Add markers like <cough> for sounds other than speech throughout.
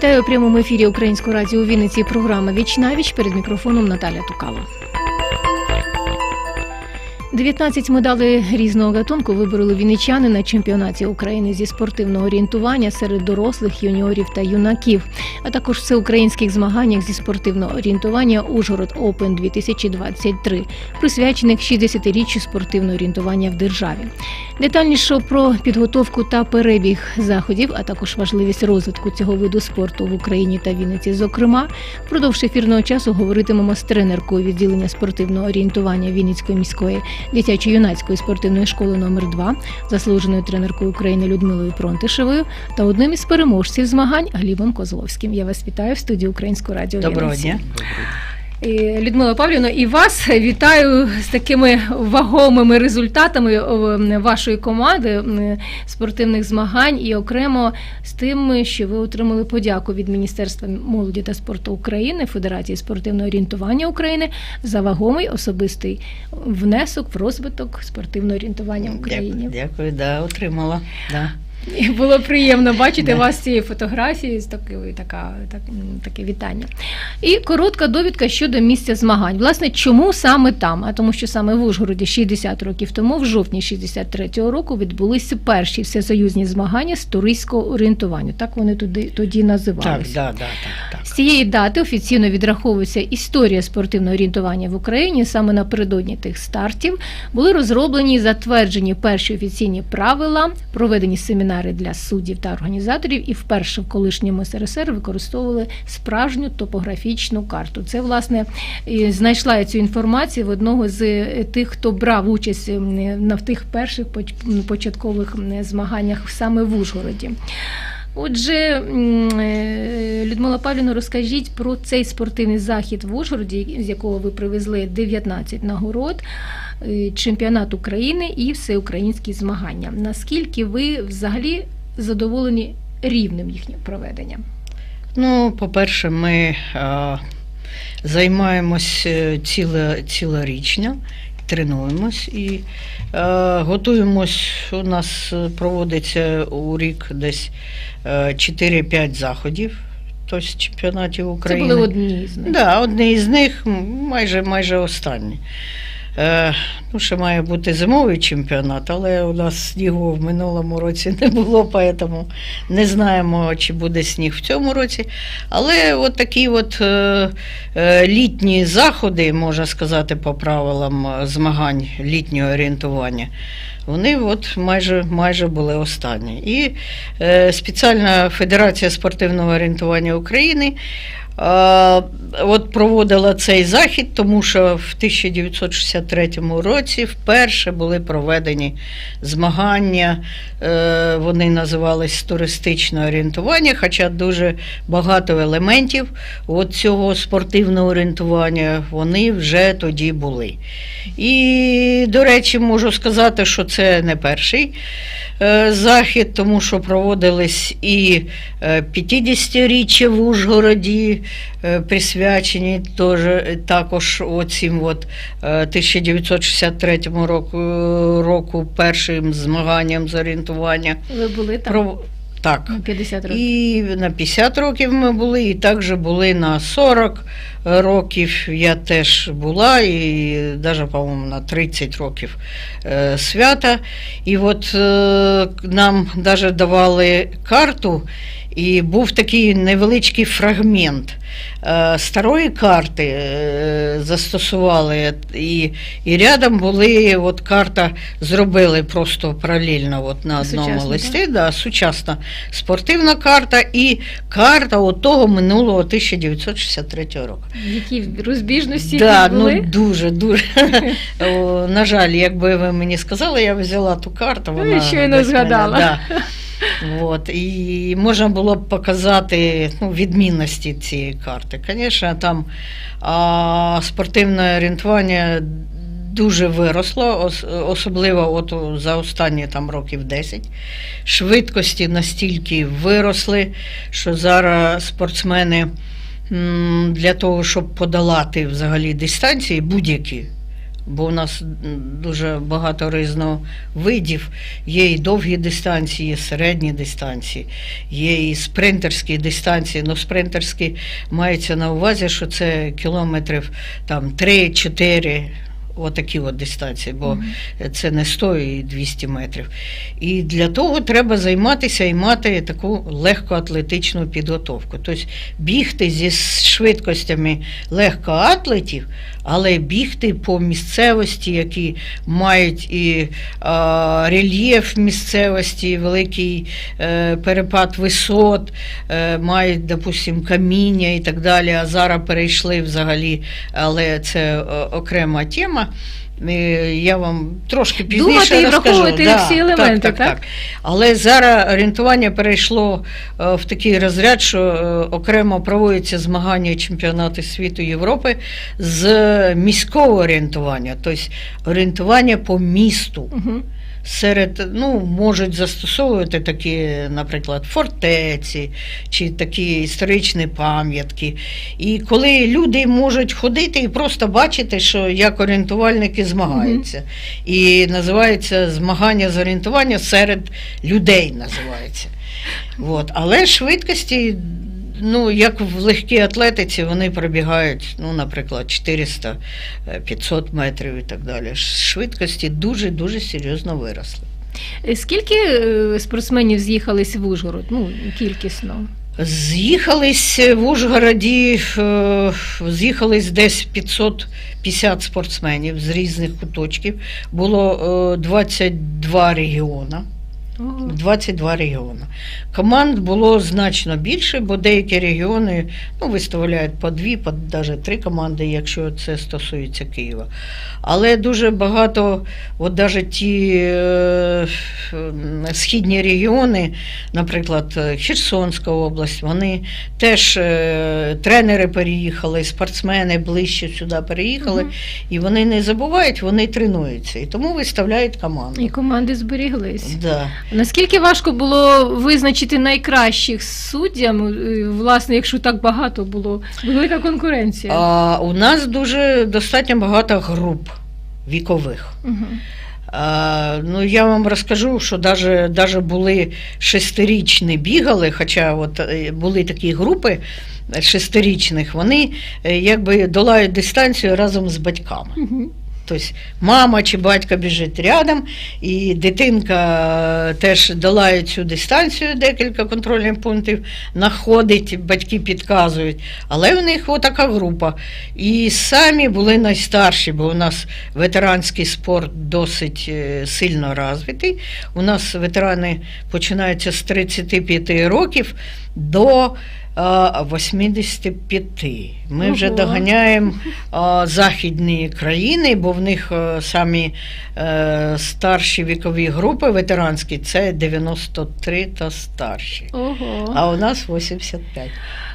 Вітаю у прямому ефірі Українського радіо у Вінниці. Програма Віч віч перед мікрофоном Наталя Тукала. 19 медалей різного гатунку вибороли вінничани на чемпіонаті України зі спортивного орієнтування серед дорослих, юніорів та юнаків, а також всеукраїнських змаганнях зі спортивного орієнтування Ужгород Open 2023, присвячених 60-річчю спортивного орієнтування в державі. Детальніше про підготовку та перебіг заходів, а також важливість розвитку цього виду спорту в Україні та Вінниці. Зокрема, впродовж ефірного часу говоритимемо з тренеркою відділення спортивного орієнтування Вінницької міської дитячо-юнацької спортивної школи номер 2 заслуженою тренеркою України Людмилою Пронтишевою та одним із переможців змагань Глібом Козловським. Я вас вітаю в студії Українського радіо. Доброго дня. Людмила Павлівна, і вас вітаю з такими вагомими результатами вашої команди спортивних змагань і окремо з тим, що ви отримали подяку від Міністерства молоді та спорту України, Федерації спортивного орієнтування України за вагомий особистий внесок в розвиток спортивного орієнтування в Україні. Дякую, дякую, да, отримала. Да. Було приємно бачити вас з цієї фотографії, з такою така, так, таке вітання. І коротка довідка щодо місця змагань. Власне, чому саме там? А тому, що саме в Ужгороді 60 років тому, в жовтні 63-го року, відбулися перші всесоюзні змагання з туристського орієнтування. Так вони туди тоді Так, називалися. да, да, так, З цієї дати офіційно відраховується історія спортивного орієнтування в Україні. Саме напередодні тих стартів були розроблені і затверджені перші офіційні правила, проведені семінари для суддів та організаторів, і вперше в колишньому СРСР використовували справжню топографічну карту. Це власне знайшла я цю інформацію в одного з е, тих, хто брав участь на в тих перших поч- початкових змаганнях саме в Ужгороді. Отже, е, Людмила Павлівна, розкажіть про цей спортивний захід в Ужгороді, з якого ви привезли 19 нагород, е, чемпіонат України і всеукраїнські змагання. Наскільки ви взагалі задоволені рівнем їхнього проведення? Ну, по-перше, ми е, займаємось цілорічно, тренуємось і е, готуємось. У нас е, проводиться у рік десь е, 4-5 заходів, тобто чемпіонатів Це були одні з них. Да, одні з них майже майже останні. Е, ну, ще має бути зимовий чемпіонат, але у нас снігу в минулому році не було, тому не знаємо, чи буде сніг в цьому році. Але от такі от е, е, літні заходи, можна сказати, по правилам змагань літнього орієнтування. Вони от майже, майже були останні. І спеціальна Федерація спортивного орієнтування України от проводила цей захід, тому що в 1963 році вперше були проведені змагання. Е, вони називались туристичне орієнтування, хоча дуже багато елементів от цього спортивного орієнтування вони вже тоді були. І, до речі, можу сказати, що це не перший е, захід, тому що проводились і е, 50-річчя в Ужгороді, е, присвячені теж, також оцім от, е, 1963 року, року першим змаганням з орієнтування. Ви були там. Так. на 50 років. І на 50 років ми були, і також були на 40 років. Я теж була, і навіть, по-моєму, на 30 років е, свята. І от е, нам навіть давали карту, і був такий невеличкий фрагмент. Е, старої карти е, застосували, і, і рядом були, от карта зробили просто паралельно от на одному Сучасна, листі, да, сучасна спортивна карта і карта от того минулого 1963 року. Які розбіжності Да, були? ну дуже, дуже. <laughs> На жаль, якби ви мені сказали, я взяла ту карту. Ну, Вона щойно десь мене- згадала. да. <laughs> От, і можна було б показати ну, відмінності цієї карти. Звісно, там а, спортивне орієнтування дуже виросло, особливо от за останні там, років 10. Швидкості настільки виросли, що зараз спортсмени для того, щоб подолати взагалі дистанції будь-які. Бо у нас дуже багато різновидів. Є і довгі дистанції, є середні дистанції, є і спринтерські дистанції. Ну, спринтерські мається на увазі, що це кілометрів там 3-4. Отакі от дистанції, бо це не 100 і 200 метрів. І для того треба займатися і мати таку легкоатлетичну підготовку. Тобто бігти зі швидкостями легкоатлетів, але бігти по місцевості, які мають і а, рельєф місцевості, великий е, перепад висот, е, мають, допустим, каміння і так далі. А зараз перейшли взагалі, але це е, окрема тема. Е, Я вам трошки пізніше Думати і розкажу. враховувати всі елементи, так? Але зараз орієнтування перейшло е, в такий розряд, що е, окремо проводяться змагання чемпіонати світу Європи з міського орієнтування, тобто орієнтування по місту. Мгм. Серед ну можуть застосовувати такі, наприклад, фортеці чи такі історичні пам'ятки. І коли люди можуть ходити і просто бачити, що як орієнтувальники змагаються. І називається змагання з орієнтування серед людей. Називається. От. Але швидкості, ну як в легкій атлетиці, вони пробігають, ну, наприклад, 400 е, 500 метрів і так далі. Швидкості дуже дуже серйозно виросли. Е, Скільки е, спортсменів з'їхались в Ужгород? Ну, кількісно. З'їхались в Ужгороді, з'їхались десь 550 спортсменів з різних куточків. Було е, 22 регіона. Ого. 22 регіони. Команд було значно більше, бо деякі регіони ну, виставляють по дві, по навіть три команди, якщо це стосується Києва. Але дуже багато, от навіть ті е, східні регіони, наприклад, Херсонська область, вони теж е, тренери переїхали, спортсмени ближче сюди переїхали, Мгм. і вони не забувають, вони тренуються. І тому виставляють команду. І команди зберіглись. Да. Наскільки важко було визначити найкращих суддям, е, власне, якщо так багато було, велика конкуренція. А, у нас дуже достатньо багато груп вікових. Мгм. А, ну, я вам розкажу, що даже були шестирічні бігали, хоча от, е, були такі групи шестирічних, вони е, якби долають дистанцію разом з батьками. Мгм. Тобто мама чи батько біжить рядом, і дитинка теж долає цю дистанцію, декілька контрольних пунктів, знаходить, батьки підказують. Але в них отака група. І самі були найстарші, бо у нас ветеранський спорт досить е, сильно розвитий. У нас ветерани починаються з 35 років до 85. Ми вже доганяємо а, західні країни, бо в них е, самі е, старші вікові групи ветеранські це 93 та старші. Ого. А у нас 85.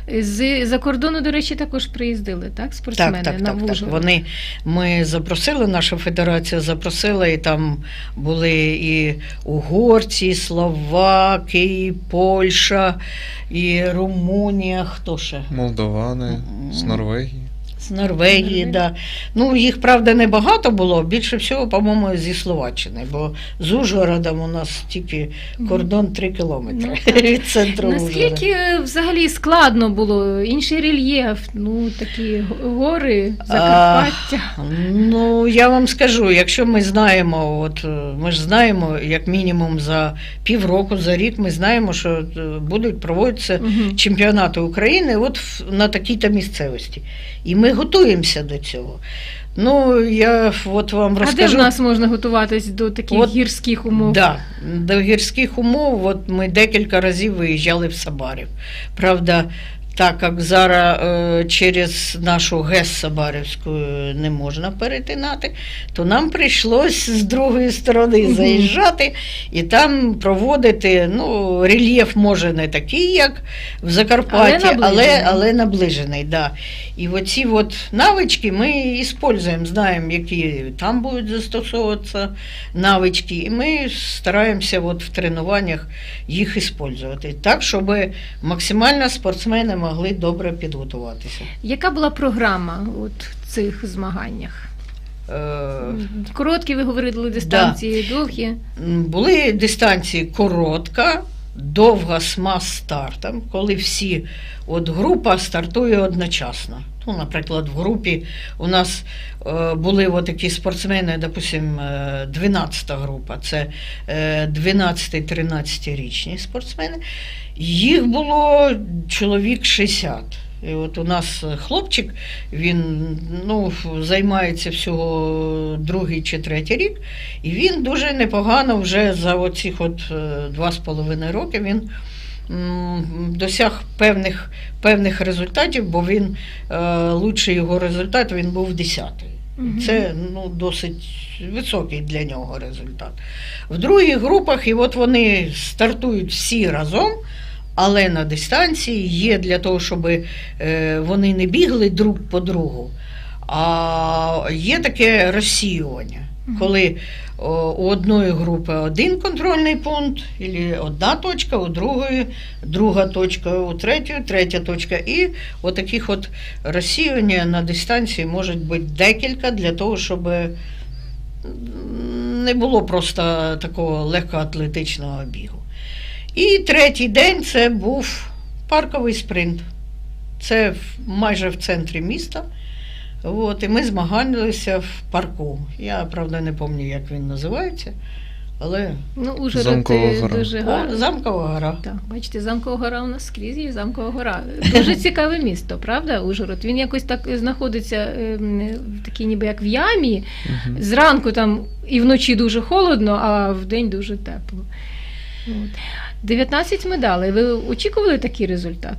З за кордону, до речі, також приїздили, так? Спортсмени Так, так, на так, так. Вони ми запросили, наша федерація запросила, і там були і угорці, і словаки, і Польща, і Румунія. Хто ще? Молдовани, з Норвегії. З Норвегії, да. Ну, їх, правда, небагато було, більше всього, по-моєму, зі Словаччини, бо з Ужгородом у нас тільки кордон 3 кілометри Ну, від центру Ужгорода. Наскільки взагалі складно було інший рельєф, ну такі гори, Закарпаття. Ну, я вам скажу, якщо ми знаємо, от ми ж знаємо, як мінімум за півроку, за рік, ми знаємо, що е, будуть проводитися чемпіонати України от на такій-то місцевості. І ми готуємося до цього. Ну, я от вам А де в нас можна готуватись до таких От, гірських умов? Да, до гірських умов от ми декілька разів виїжджали в Сабарів. Правда, так як зараз е, через нашу ГЕС Сабарівську е, не можна перетинати, то нам прийшлось з другої сторони заїжджати і там проводити. Ну, рельєф може не такий, як в Закарпатті, Але але, наближений. але, наближений. Да. І оці от навички ми використовуємо, знаємо, які там будуть застосовуватися навички, і ми стараємося от в тренуваннях їх використовувати так, щоб максимально спортсмени могли добре підготуватися. Яка була програма от в цих змаганнях? Е, Короткі ви говорили дистанції, довгі. Були дистанції коротка, довга з мас-стартом, коли всі, от група стартує одночасно. Ну, наприклад, в групі у нас е, були от такі спортсмени, допустим, е, 12 група, це е, 12-13 річні спортсмени. Їх було чоловік 60. І от у нас хлопчик, він ну, займається всього другий чи третій рік, і він дуже непогано вже за оцих от е, два з половиною роки він досяг певних, певних результатів, бо він е, лучший його результат він був 10-й. Це ну, досить високий для нього результат. В других групах, і от вони стартують всі разом, але на дистанції є для того, щоб е, вони не бігли друг по другу. А є таке розсіювання, коли у одної групи один контрольний пункт, або одна точка, у другої друга точка, у третьої третя точка. І отаких от розсіювання на дистанції може бути декілька для того, щоб не було просто такого легкоатлетичного бігу. І третій день це був парковий спринт. Це в- майже в центрі міста. От, і ми змагалися в парку. Я, правда, не пам'ятаю, як він називається, але Ну, Ужгород Замкова е, гора. дуже О, гарно. Замкова гора. Так, бачите, замкова гора у нас скрізь є замкова гора. Дуже <laughs> цікаве місто, правда, Ужгород? Він якось так знаходиться е, в такій ніби як в ямі. Зранку там і вночі дуже холодно, а вдень дуже тепло. От. 19 медалей. Ви очікували такий результат?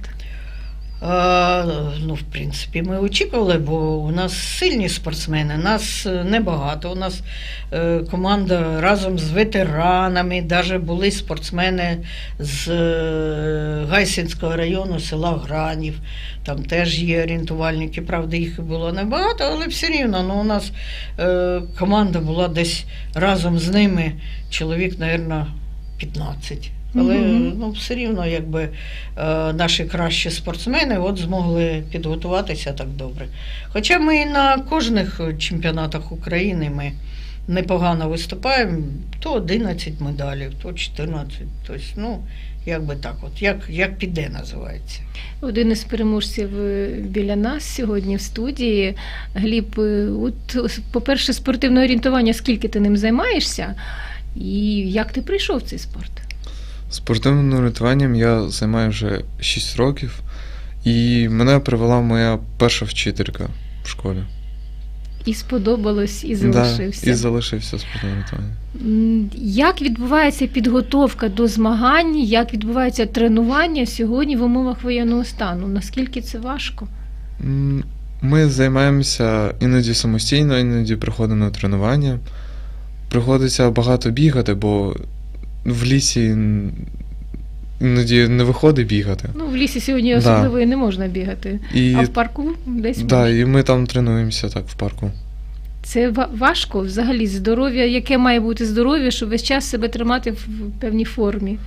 Е, ну, в принципі, ми очікували, бо у нас сильні спортсмени, нас е, небагато. У нас е, команда разом з ветеранами, навіть були спортсмени з е, Гайсинського району, села Гранів. Там теж є орієнтувальники. Правда, їх було небагато, але все рівно. Ну, у нас е, команда була десь разом з ними чоловік, мабуть, 15. Але Мгм. ну, все рівно, якби е, наші кращі спортсмени от змогли підготуватися так добре. Хоча ми і на кожних чемпіонатах України ми непогано виступаємо, то 11 медалів, то 14. Тобто, ну, якби так, от, як, як піде, називається. Один із переможців е, біля нас сьогодні в студії. Гліб, е, от, по-перше, спортивне орієнтування, скільки ти ним займаєшся, і як ти прийшов в цей спорт? Спортивним орієнтуванням я займаю вже 6 років, і мене привела моя перша вчителька в школі. І сподобалось, і Да, залишився. і залишився спортивним орієнтуванням. М, Як відбувається підготовка до змагань, як відбувається тренування сьогодні в умовах воєнного стану? Наскільки це важко? Ми займаємося іноді самостійно, іноді приходимо на тренування. Приходиться багато бігати, бо в лісі іноді не виходить бігати. Ну, в лісі сьогодні Да. особливо і не можна бігати. І, А в парку десь да, і ми там тренуємося так в парку. Це ва- важко взагалі здоров'я, яке має бути здоров'я, щоб весь час себе тримати в в певній формі.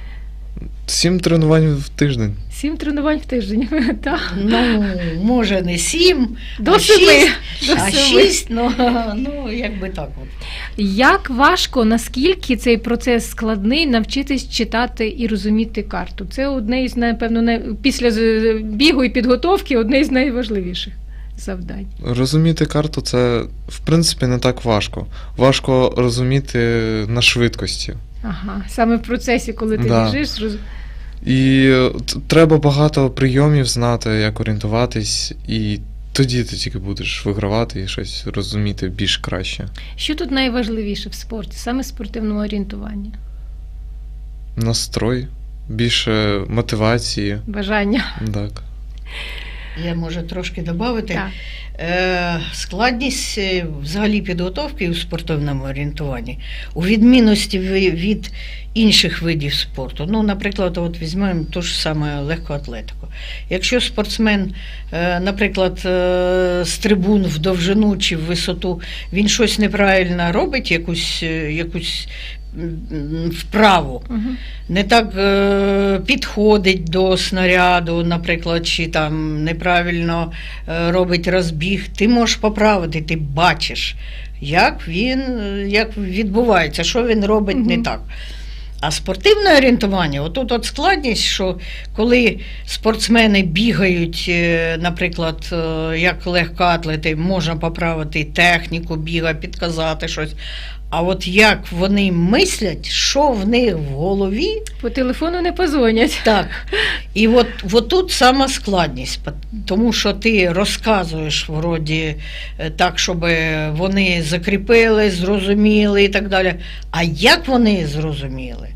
Сім тренувань в тиждень. Сім тренувань в тиждень. <laughs> Так. Ну, може, не сім, До а семи. шість, До а семи. шість, ну, <laughs> ну якби так от. Як важко, наскільки цей процес складний навчитись читати і розуміти карту? Це одне із, напевно, най- після з- бігу і підготовки одне із найважливіших завдань. Розуміти карту це, в принципі, не так важко. Важко розуміти на швидкості. Ага, саме в процесі, коли ти Да. біжиш, роз... І е, треба багато прийомів знати, як орієнтуватись, і тоді ти тільки будеш вигравати і щось розуміти більш краще. що тут найважливіше в спорті, саме спортивному орієнтуванні, Настрой, більше мотивації. бажання. Так. Я можу трошки додати. Е, складність е, взагалі підготовки у спортивному орієнтуванні у відмінності від інших видів спорту. Ну, наприклад, от візьмемо ту ж саме легкоатлетику. Якщо спортсмен, е, наприклад, е, з трибун в довжину чи в висоту, він щось неправильно робить, якусь, якусь м, вправо, не так е, підходить до снаряду, наприклад, чи там неправильно е, робить розбіг, ти можеш поправити, ти бачиш, як він як відбувається, що він робить не так. А спортивне орієнтування, отут от складність, що коли спортсмени бігають, е, наприклад, як легкоатлети, можна поправити техніку, біга, підказати щось. А от як вони мислять, що в них в голові, По телефону не позвонять. так. І от, от тут сама складність, тому що ти розказуєш вроді е, так, щоб вони закріпили, зрозуміли і так далі. А як вони зрозуміли?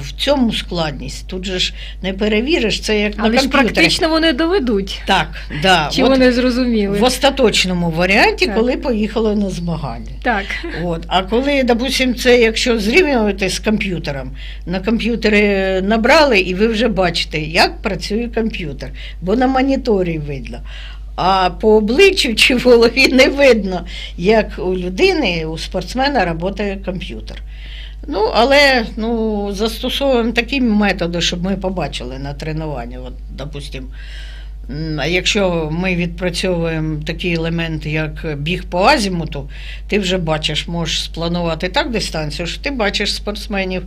В цьому складність. Тут же ж не перевіриш, це як Але на ж практично вони доведуть, Так, да. чи от вони зрозуміли. в остаточному варіанті, Так. коли поїхали на змагання. Так. От. А коли, допустим, це якщо зрівнювати з комп'ютером, на комп'ютері набрали, і ви вже бачите, як працює комп'ютер, бо на моніторі видно. А по обличчю чи <laughs> в голові не видно, як у людини, у спортсмена працює комп'ютер. Ну, але ну, застосовуємо такі методи, щоб ми побачили на тренуванні. От, допустим, якщо ми відпрацьовуємо такі елементи, як біг по азімуту, ти вже бачиш, можеш спланувати так дистанцію, що ти бачиш спортсменів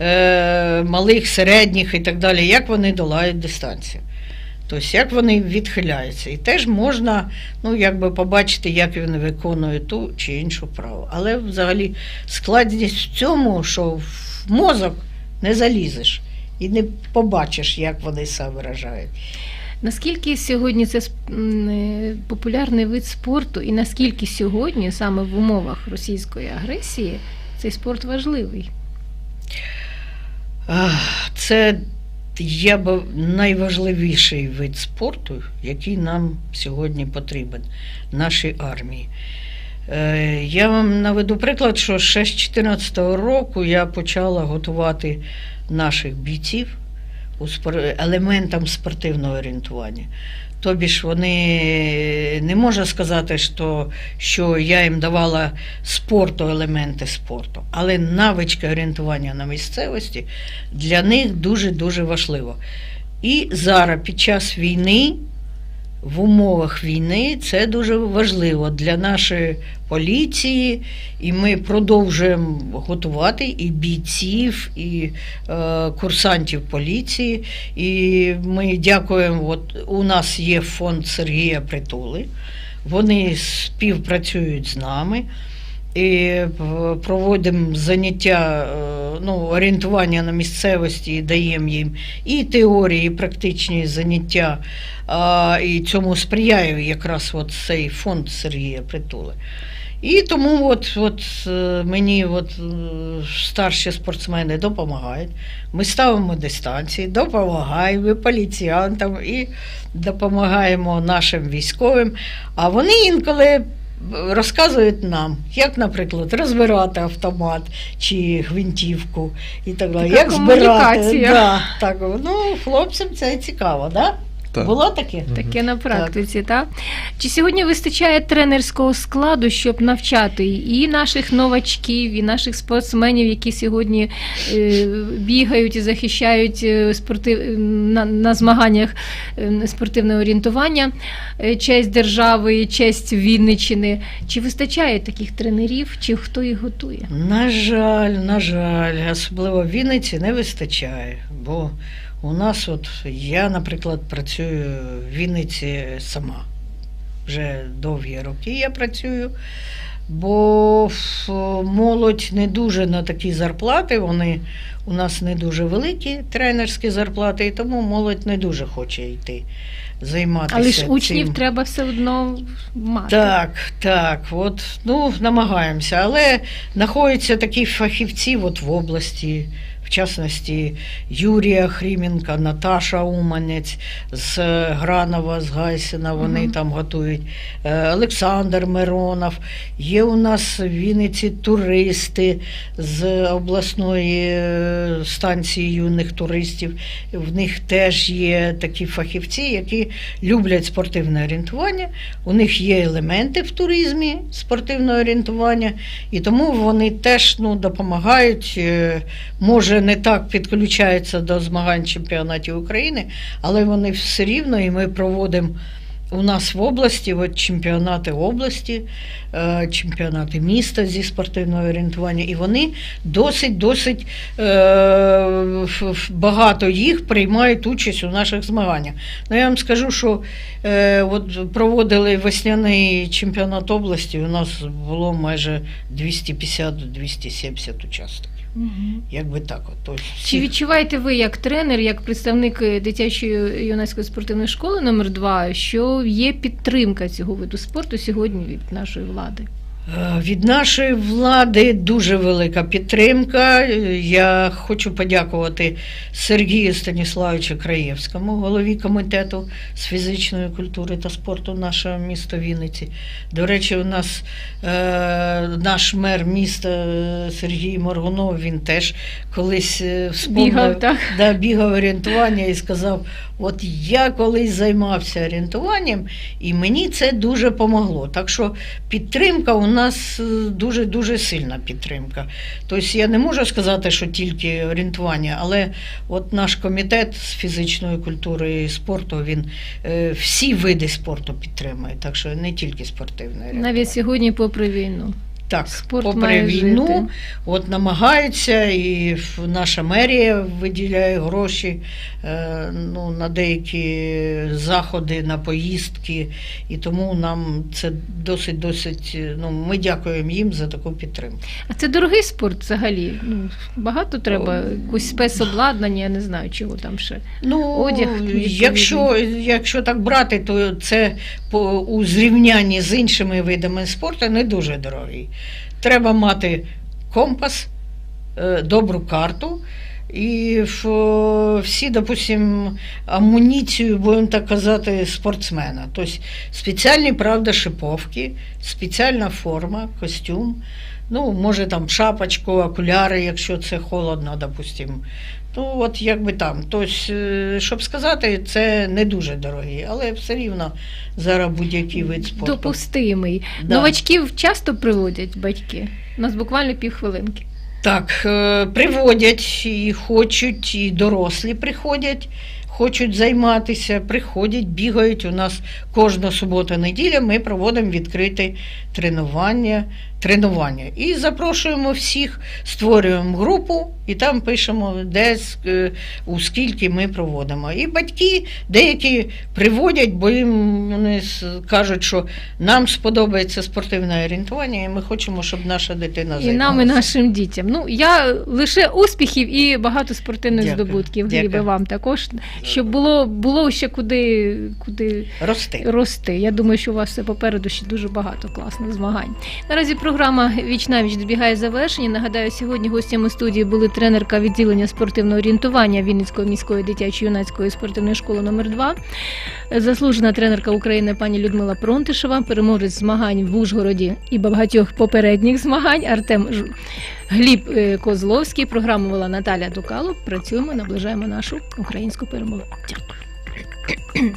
е, малих, середніх і так далі, як вони долають дистанцію. Тобто, як вони відхиляються. І теж можна ну, якби побачити, як він виконує ту чи іншу вправу. Але взагалі складність в цьому, що в мозок не залізеш і не побачиш, як вони себе виражають. Наскільки сьогодні це е, популярний вид спорту, і наскільки сьогодні, саме в умовах російської агресії, цей спорт важливий? Це б найважливіший вид спорту, який нам сьогодні потрібен, нашій армії. Е, Я вам наведу приклад, що ще з 2014 року я почала готувати наших бійців елементам спортивного орієнтування. Тобі ж вони не можна сказати, що, що я їм давала спорту, елементи спорту, але навички орієнтування на місцевості для них дуже-дуже важливо. І зараз під час війни, в умовах війни, це дуже важливо для нашої поліції, і ми продовжуємо готувати і бійців, і е, курсантів поліції. І ми дякуємо. От у нас є фонд Сергія Притули. Вони співпрацюють з нами. І проводимо заняття е, ну, орієнтування на місцевості, і даємо їм і теорії, і практичні заняття. І цьому сприяє якраз от цей фонд Сергія Притули. І тому от, от е, мені от, е, старші спортсмени допомагають. Ми ставимо дистанції, допомагаємо і поліціянтам і допомагаємо нашим військовим. А вони інколи розказують нам, як, наприклад, розбирати автомат чи гвинтівку і так далі. Така як збирати. Да, так, ну, хлопцям це цікаво, да? Так. Було таке? Таке на практиці, так? Чи сьогодні вистачає тренерського складу, щоб навчати і наших новачків, і наших спортсменів, які сьогодні е, бігають і захищають е, спортив... на, на змаганнях е, спортивне орієнтування, е, честь держави, і честь Вінниччини? Чи вистачає таких тренерів, чи хто їх готує? На жаль, на жаль, особливо в Вінниці не вистачає. Бо у нас, от я, наприклад, працюю в Вінниці сама. Вже довгі роки я працюю, бо молодь не дуже на такі зарплати, вони у нас не дуже великі тренерські зарплати, і тому молодь не дуже хоче йти займатися. Але ж учнів цим. треба все одно мати. Так, так, от, ну, намагаємося, але знаходяться такі фахівці от в області, в частності Юрія Хріменка, Наташа Уманець з Гранова, з Гайсина, вони Мгм. там готують. Е, Олександр Миронов. Є у нас в Вінниці туристи з обласної е, станції юних туристів. В них теж є такі фахівці, які люблять спортивне орієнтування. У них є елементи в туризмі спортивного орієнтування, і тому вони теж ну, допомагають. е, Може, не так підключаються до змагань чемпіонатів України, але вони все рівно, і ми проводимо. У нас в області от чемпіонати області, е, чемпіонати міста зі спортивного орієнтування, і вони досить досить е, багато їх приймають участь у наших змаганнях. Ну я вам скажу, що е, от проводили весняний чемпіонат області. У нас було майже 250-270 учасників. Якби так, от. Чи відчуваєте ви як тренер, як представник е, дитячої юнацької спортивної школи номер 2 що є підтримка цього виду спорту сьогодні від нашої влади? Е, Від нашої влади дуже велика підтримка. Е, Я хочу подякувати Сергію Станіславовичу Краєвському, голові комітету з фізичної культури та спорту нашого міста Вінниці. До речі, у нас е, наш мер міста е, Сергій Моргунов, він теж колись вспомнив, Бігав, так? да, бігав орієнтування і сказав: от я колись займався орієнтуванням, і мені це дуже помогло. Так що підтримка у нас дуже дуже сильна підтримка. Тобто я не можу сказати, що тільки орієнтування, але от наш комітет з фізичної культури і спорту він е, всі види спорту підтримує. Так що не тільки спортивне. Навіть сьогодні, попри війну. Так, Спорт попри війну, жити. от намагаються, і наша мерія виділяє гроші е, ну, на деякі заходи, на поїздки, і тому нам це досить досить. Ну, ми дякуємо їм за таку підтримку. А це дорогий спорт взагалі. Ну, багато треба якось спецобладнання, я не знаю, чого там ще. Ну, Одяг якщо, якщо так брати, то це по, у зрівнянні з іншими видами спорту не дуже дорогий. Треба мати компас, е, добру карту. І всі, допустим, амуніцію, будемо так казати, спортсмена. Тобто спеціальні, правда, шиповки, спеціальна форма, костюм. Ну, може там шапочку, окуляри, якщо це холодно, допустим. Ну, от якби там. Тобто, щоб сказати, це не дуже дорогі, але все рівно зараз будь-який вид спорту. Допустимий. Да. Новачків часто приводять батьки. У нас буквально півхвилинки. Так, е, приводять і хочуть, і дорослі приходять, хочуть займатися, приходять, бігають. У нас кожна субота-неділя ми проводимо відкрите тренування, тренування. І запрошуємо всіх, створюємо групу і там пишемо, де е, у скільки ми проводимо. І батьки деякі приводять, бо їм вони кажуть, що нам сподобається спортивне орієнтування, і ми хочемо, щоб наша дитина І нам, і нашим дітям. Ну, я лише успіхів і багато спортивних Дякую. здобутків. Дякую. Глібе, вам також. Щоб було, було ще куди, куди рости. рости. Я думаю, що у вас все попереду ще дуже багато класних змагань. Наразі програма Віч на віч добігає завершення. Нагадаю, сьогодні гостями студії були тренерка відділення спортивного орієнтування Вінницької міської дитячої юнацької спортивної школи номер 2 заслужена тренерка України пані Людмила Пронтишева, переможець змагань в Ужгороді і багатьох попередніх змагань Артем Гліб е, Козловський. Програму вела Наталя Дукало. Працюємо, наближаємо нашу українську перемогу. Дякую.